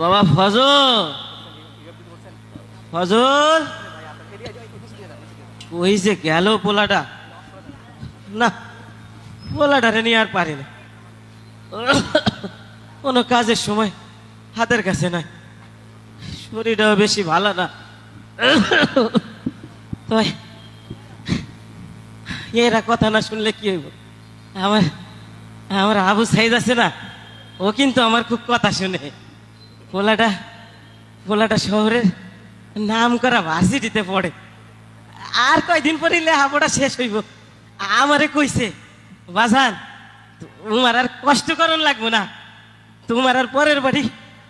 বাবা ফজল ফজল ওই যে গেল পোলাটা। না, পোলাটারে নিয়ে আর পারি না। কোনো কাজের সময় হাতের কাছে নাই। শরীরটাও বেশি ভালো না। এরা কথা না শুনলে কি হইব? আমার আমার আবু সাইদ আছে না, ও কিন্তু আমার খুব কথা শুনে। পোলাটা পোলাটা শহরের নাম করা ভার্সিটিতে পড়ে। আর কয়দিন পরে লেহাপড়া শেষ হইব। আমারে কইছে, বাজান, তোমার আর কষ্ট করন লাগবো না। তোমার আর পরের বাড়ি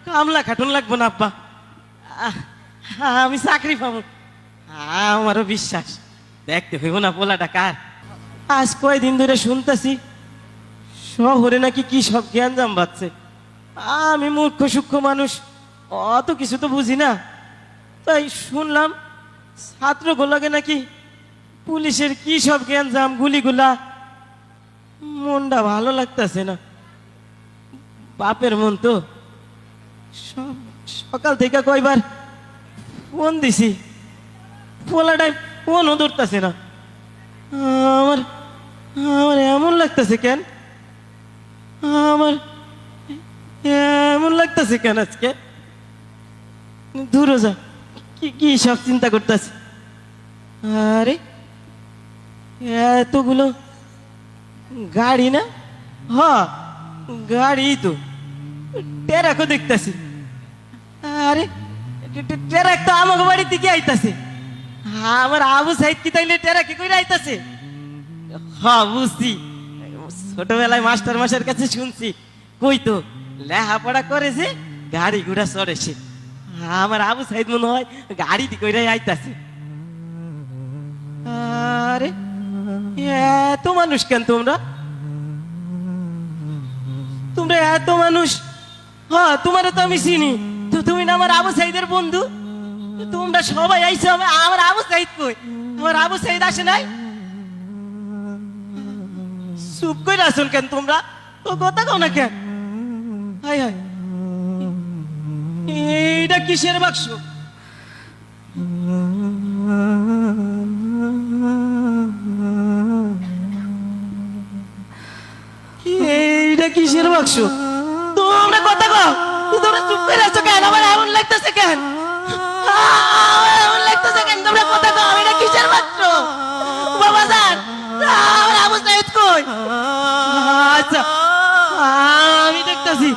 কামলা খাটুন লাগবো না, আব্বা। আমি চাকরি পাবো। আমারও বিশ্বাস। দেখতে হইব না পোলাটা কার। আজ কয়দিন ধরে শুনতেছি, শহরে নাকি কি সব জ্ঞান জাম বাচ্ছে আমি মূর্খ, সূক্ষ্ম মানুষ। অত কিছু তো বুঝি না। তাই শুনলাম, ছাত্রগুলোকে নাকি পুলিশের কি সব জ্ঞান জাম গুলিগুলা? মনটা ভালো লাগতেছে না। বাপের মন তো। সব সকাল থেকে কয়বার ফোন দিছি। পোলাটাই ফোনও ধরতেছে না। আমার আমার এমন লাগতেছে কেন? আমার এমন লাগতেছে কেন আজকে? দূরে যা, কি কি সব চিন্তা করতেছে? আরে, এতগুলো গাড়ি না? হ, গাড়ি তো, টেরাকও দেখতেছি। আরে টেরাক তো আমাকে বাড়ি থেকে আইতাছে। আমার আবু সাইদ কি তাইলে টেরা কি করে আইতাছে? হ্যাঁ বুঝছি। ছোটবেলায় মাস্টার মাসের কাছে শুনছি। কই তো? লেহাপড়া করেছে গাড়ি ঘোড়া চড়েছে আমার আবু সাইদ মনে হয় গাড়ি কইরা আইতাছে। আরে, এত মানুষ কেন তোমরা? তোমরা এত মানুষ? হ্যাঁ তোমার তো আমি চিনি। তো তুমি না আমার আবু সাইদের বন্ধু? তোমরা সবাই আইছো আমার আবু সাইদ কই? আমার আবু সাইদ আসে নাই? চুপ করে আসুন কেন তোমরা? তো কথা কও না কেন? এইটা কিসের বাক্স? এইটা কিসের বাক্স? তোমরা কথা কও। তোমরা চুপ করে আছো কেন? আমার এমন লাগতেছে কেন? এমন লাগতেছে কেন? তোমরা কথা কও। এটা কিসের বাক্স? বাবা স্যার, আমার আবু সাইদ কই? আচ্ছা আমি দেখতেছি।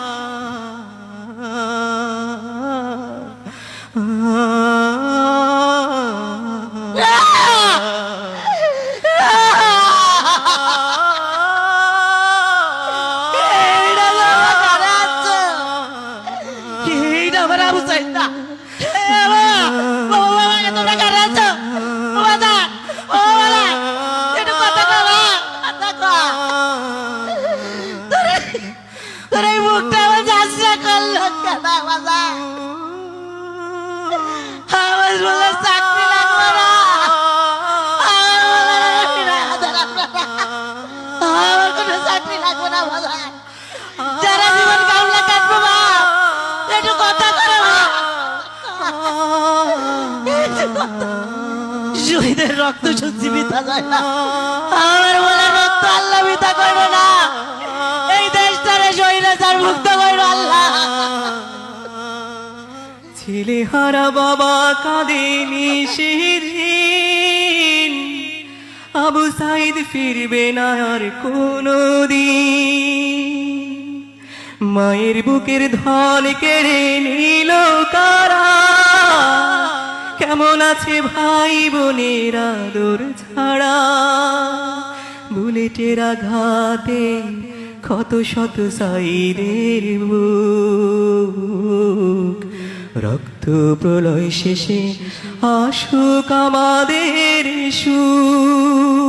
শহীদের রক্ত সত্যি বিতা যায় না। আমার বলে রক্ত আল্লাহ বিতা করবে না। এই দেশটারে শহীদ যার মুক্ত করবে আল্লাহ। ছেলে হারা বাবা কাঁদেনি সেদিন আবু সাইদ ফিরবে না আর কোনো দিন মায়ের বুকের ধন কেড়ে নিল কারা? কেমন আছে ভাই বোনের, আদর ছাড়া? বুলেটের আঘাতে ক্ষত শত সাইদের বুক। রক্ত প্রলয় শেষে আসুক আমাদের সুখ।